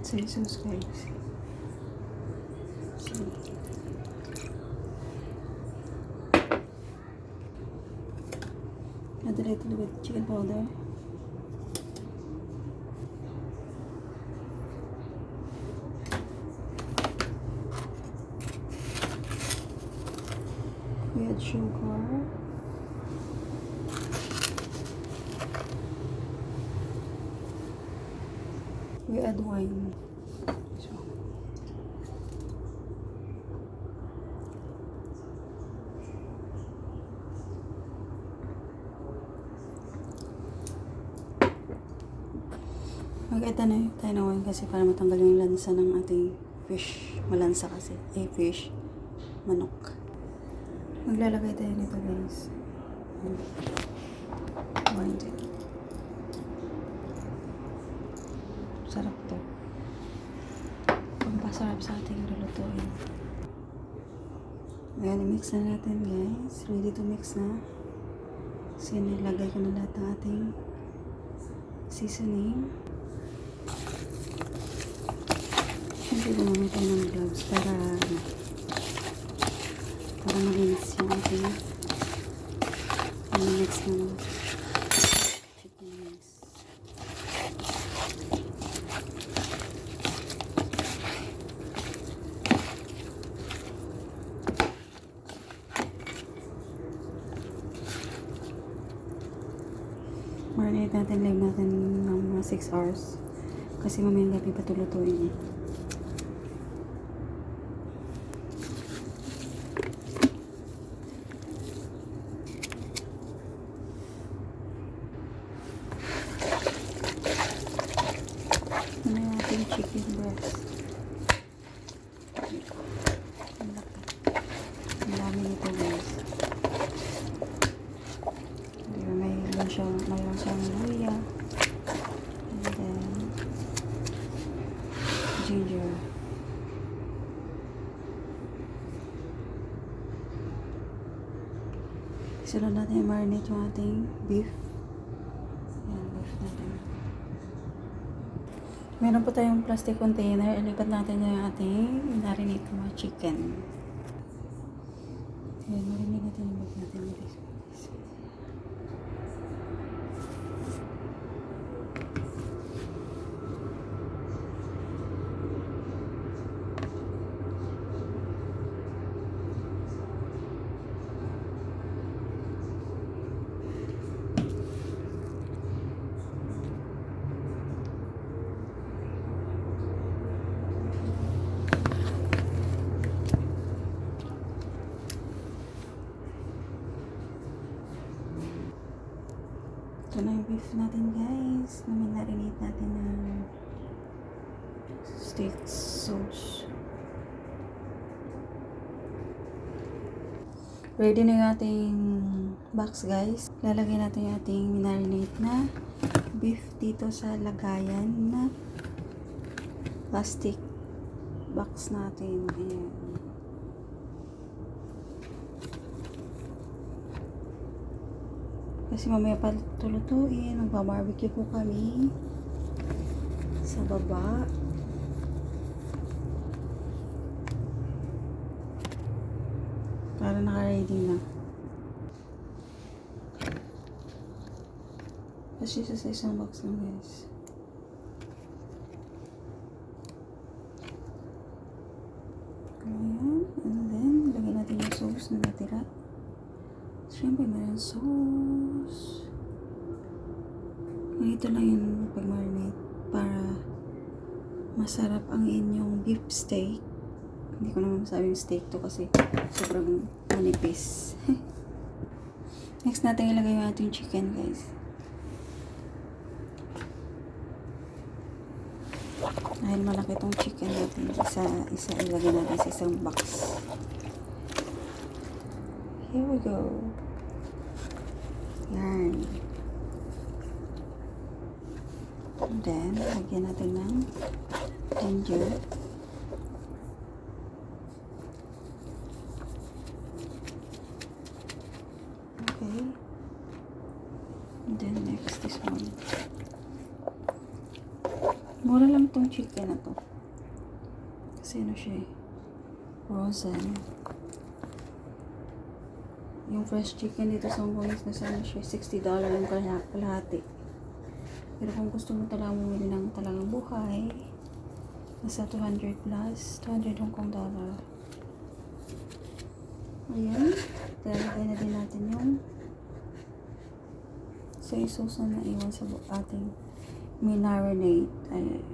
Light sa Jesus. So, add a little bit chicken powder. We add sugar. We add wine. So, Mag-ita na tayo ng wine kasi para matanggal yung lansa ng ating fish. Malansa kasi. Eh, fish. Manok. Maglalagay tayo nito guys. Wine din. Sarap to. Pampasarap sa ating lulutuin. Ayan, i-mix na natin guys. Ready to mix na. So, nilagay ko na lahat ng ating seasoning. Siyempre, gumamit tayo ng gloves para malinis yung ating mix ng chicken wings. Marinate natin, live natin ng mga 6 hours. Kasi mamayang gabi pa tulutuin eh. Ano yung ating chicken breast? Ang laki. Ang dami nito guys. Diba, mayroon siyang, mayroon siyang luya. And then, ginger. Sunod natin i-marinate yung ating beef. Yan, beef natin. Meron po tayong plastic container. Ilipat natin yung ating marinate na mga chicken. Yan, marinate natin yung beef natin. guys. Ito na yung beef natin guys. Na minarinate natin ng steak sauce. Ready na yung ating box guys. Lalagay natin yung ating minarinate na beef dito sa lagayan na plastic box natin. Ayan. Kasi mamaya pa tulutuin, magba-barbecue po kami. Sa baba. Para naka-ready na. Kasi sa isang box lang guys. Ayan. And then, lagyan natin yung sauce na natira. Siyempre, meron sauce. Ganito lang yung pag-marinate para masarap ang inyong beef steak. Hindi ko naman masabing steak to kasi sobrang manipis. Next natin ilagay yung ating chicken guys. Dahil malaki tong chicken natin, isa, isa ilagay natin sa isang box. Here we go. Yan. And then, lagyan natin ng ginger. Okay. And then next this one. Mura lang tong chicken na to. Kasi ano siya eh. Frozen. Yung fresh chicken dito sa Hong Kong is nasa ano siya, $60 yung kala- kalahati. Pero kung gusto mo talaga bumili ng talagang buhay, nasa 200 plus, 200 Hong Kong dollar. Ayan. Talagay na din natin yung soy sauce na naiwan sa ating marinade. Ay,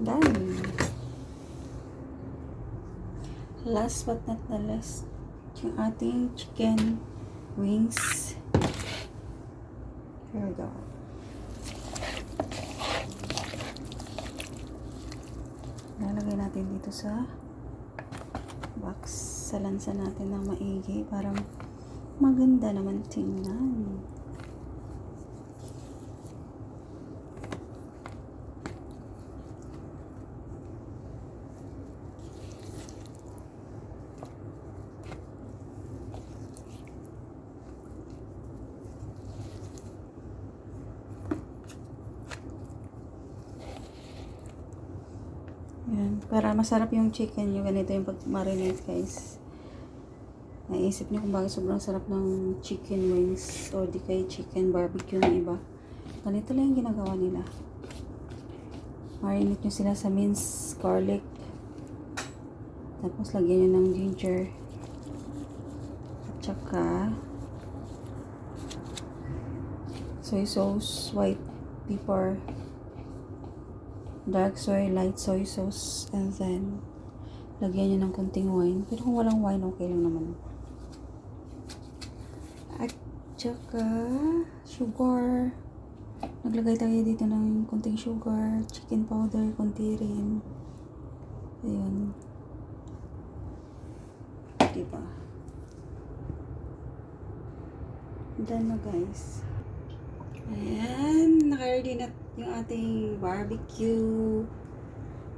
Done. Last but not the least, yung ating chicken wings. Here we go. Lalagay natin dito sa box. Salansa natin ng maigi para maganda naman tingnan. Para masarap yung chicken yung ganito yung pag-marinate guys. Naisip niyo kung bakit sobrang sarap ng chicken wings o di kay chicken barbecue ng iba. Ganito lang yung ginagawa nila. Marinate nyo sila sa minced garlic. Tapos lagyan nyo ng ginger. At saka soy sauce, white pepper, dark soy, light soy sauce, and then lagyan nyo ng konting wine. Pero kung walang wine, okay lang naman. At saka sugar. Naglagay tayo dito ng konting sugar, chicken powder, konti rin. Ayun. Diba? Done na guys. Ayan, naka-ready na yung ating barbecue,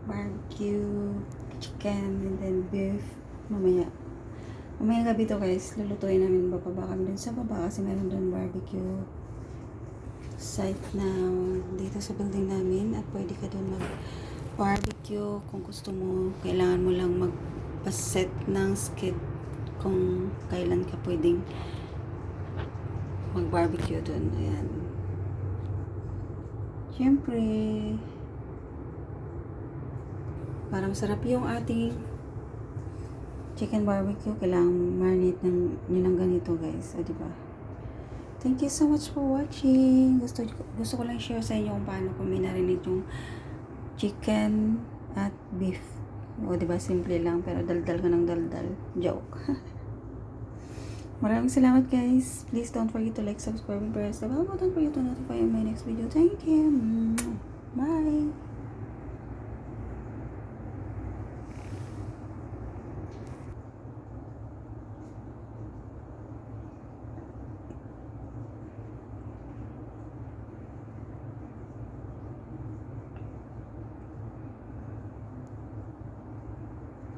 barbecue, chicken, and then beef. Mamaya. Mamaya gabi to guys, lulutuin namin bababa kami dun sa baba kasi meron dun barbecue site na dito sa building namin at pwede ka dun mag barbecue kung gusto mo. Kailangan mo lang magpaset ng skid kung kailan ka pwedeng mag-barbecue dun. Ayan. Siyempre, para masarap yung ating chicken barbecue, kailangan marinate ng, nyo ng ganito guys. O, diba? Thank you so much for watching. Gusto, gusto ko lang share sa inyo kung paano ko minarinate yung chicken at beef. O, diba? Simple lang, pero daldal ka ng daldal. Joke. Maraming salamat guys. Please don't forget to like, subscribe, and press the bell button for you to notify my next video. Thank you. Bye.